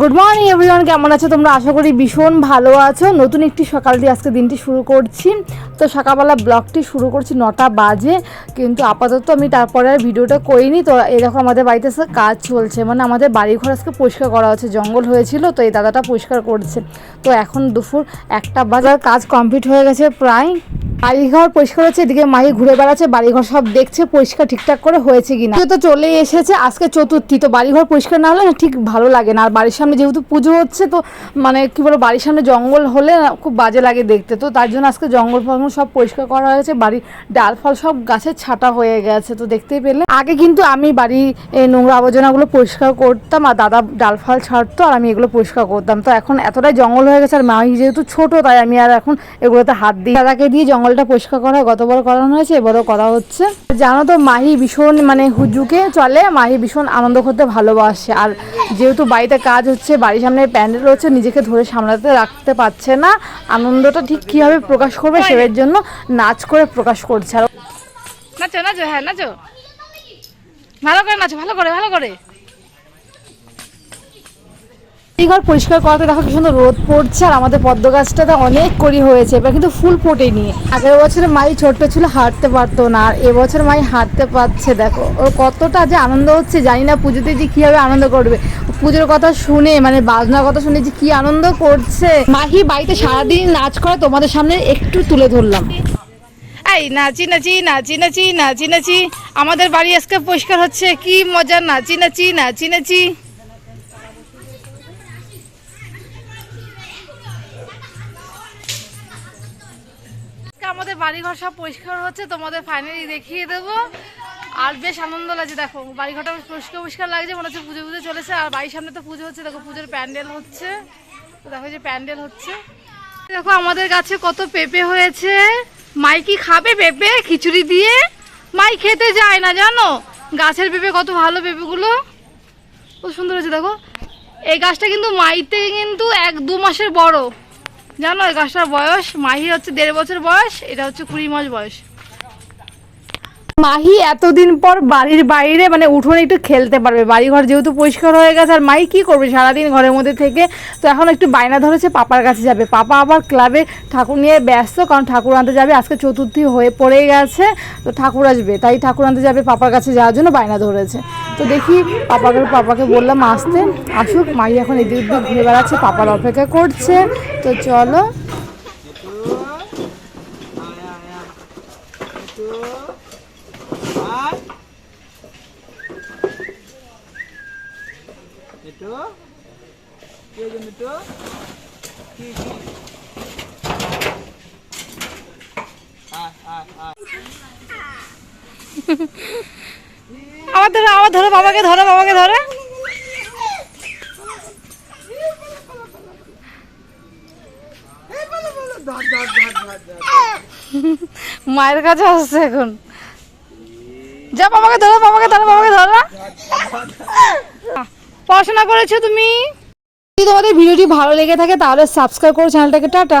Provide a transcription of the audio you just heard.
Good morning everyone কেমন আছো তোমরা? আশা করি ভীষণ ভালো আছো। নতুন একটি সকাল দিয়ে আজকে দিনটি শুরু করছি। তো সকালবেলা ব্লগটি শুরু করছি নটা বাজে, কিন্তু আপাতত আমি তারপরে আর ভিডিওটা করিনি। তো এরকম আমাদের বাড়িতে কাজ চলছে। মানে আমাদের বাড়িঘর আজকে পরিষ্কার করা হচ্ছে। জঙ্গল হয়েছিল, তো এই দাদাটা পরিষ্কার করছে। তো এখন দুপুর একটা বাজার কাজ কমপ্লিট হয়ে গেছে প্রায় বাড়িঘর পরিষ্কার হচ্ছে, এদিকে মাহি ঘুরে বেড়াচ্ছে, বাড়িঘর সব দেখছে, পরিষ্কার ঠিকঠাক করে হয়েছে কিনা। তো চলে এসেছে, আজকে চতুর্থী, তো বাড়িঘর পরিষ্কার না হলে না ঠিক ভালো লাগে না। আর বাড়ির সামনে যেহেতু পুজো হচ্ছে, তো মানে কি বলো বাড়ির সামনে জঙ্গল হলে খুব বাজে লাগে দেখতে। তো তার জন্য আজকে জঙ্গল ফঙ্গল সব পরিষ্কার করা হয়েছে, বাড়ির ডাল ফল সব গাছের ছাটা হয়ে গেছে, তো দেখতেই পেলে। আগে কিন্তু আমি বাড়ি নোংরা আবর্জনাগুলো পরিষ্কার করতাম, আর দাদা ডাল ফাল ছাড়তো, আর আমি এগুলো পরিষ্কার করতাম। তো এখন এতটাই জঙ্গল হয়ে গেছে, আর মাহি যেহেতু ছোট, তাই আমি আর এখন এগুলোতে হাত দিই দাদাকে দিয়ে জঙ্গলটা পরিষ্কার করা গতবার করানো হয়েছে, এবারও করা হচ্ছে। জানো তো, মাহি ভীষণ মানে হুজুকে চলে, মাহি ভীষণ আনন্দ করতে ভালোবাসে। আর যেহেতু বাড়িতে কাজ হচ্ছে, বাড়ির সামনে প্যান্ডেল হচ্ছে নিজেকে ধরে সামলাতে রাখতে পারছে না। আনন্দটা ঠিক কীভাবে প্রকাশ করবে সেটার জন্য নাচ করে প্রকাশ করছে। আর নাচো নাচো হ্যাঁ নাচো। ভালো করে নাচো, ভালো করে ভালো করে। এই ঘর পরিষ্কার করাতে দেখো কি সুন্দর রোদ পড়ছে, আর আমাদের পদ্ম গাছটাতে অনেক করি হয়েছে। এবার কিন্তু ফুল ফোটেনি। আগের বছরে মাই ছোট্ট ছিল, হাঁটতে পারতো না, আর এবছর মাই হাঁটতে পারছে, দেখো। ওর কতটা যে আনন্দ হচ্ছে, জানি না পুজোতে যে কীভাবে আনন্দ করবে। পুজোর কথা শুনে মানে বাজনার কথা শুনে যে কি আনন্দ করছে। মাহি বাড়িতে সারাদিন নাচ করে, তোমাদের সামনে একটু তুলে ধরলাম। এই নাচি নাচি নাচি নাচি নাচি নাচি। আমাদের বাড়ি আজকে পরিষ্কার হচ্ছে, কি মজা নাচি নাচি নাচি নাচি। আমাদের বাড়িঘর সব পরিষ্কার হচ্ছে, তোমাদের ফাইনালি দেখিয়ে দেবো। আর বেশ আনন্দ লাগছে, দেখো, বাড়িঘরটা পরিষ্কার পরিষ্কার লাগছে, মনে হচ্ছে পুজো পুজো চলেছে, আর বাড়ির সামনে তো পুজো হচ্ছে, দেখো পুজোর প্যান্ডেল হচ্ছে। দেখো যে প্যান্ডেল হচ্ছে। দেখো আমাদের গাছে কত পেঁপে হয়েছে। মাই কি খাবে পেঁপে? খিচুড়ি দিয়ে? মাই খেতে যায় না, জানো? গাছের পেঁপে কত ভালো পেঁপেগুলো। খুব সুন্দর হয়েছে, দেখো। এই গাছটা কিন্তু মাইতে কিন্তু এক দু মাসের বড়। জানো এই গাছটার বয়স, মাহি হচ্ছে দেড় বছর বয়স, এটা হচ্ছে কুড়ি মাস বয়স। মাহি এতদিন পর বাড়ির বাইরে মানে উঠোনে একটু খেলতে পারবে। বাড়িঘর যেহেতু পরিষ্কার হয়ে গেছে, আর মাই কি করবে? সারাদিন ঘরের মধ্যে থেকে তো এখন একটু বায়না ধরেছে, পাপার কাছে যাবে। পাপা আবার ক্লাবে ঠাকুর নিয়ে ব্যস্ত, কারণ ঠাকুর আনতে যাবে, আজকে চতুর্থী হয়ে পড়ে গেছে, তো ঠাকুর আসবে। তাই ঠাকুর আনতে যাবে, পাপার কাছে যাওয়ার জন্য বায়না ধরেছে। তো দেখি পাপাকে পাপাকে বললাম, আসতে, আসুক, মাই এখন এদিক ওদিক ঘুরে বেড়াচ্ছে, পাপার অপেক্ষা করছে। তো চলো। মিটু কে যে আমার ধরো আমার ধরো, বাবাকে ধরো বাবাকে ধরো। মায়ের কাছে আসছে এখন। যা, বাবাকে ধরো বাবাকে ধরো বাবাকে ধরো পড়াশোনা করেছ তুমি? যদি তোমাদের ভিডিওটি ভালো লেগে থাকে তাহলে সাবস্ক্রাইব করো চ্যানেলটাকে, টাটা।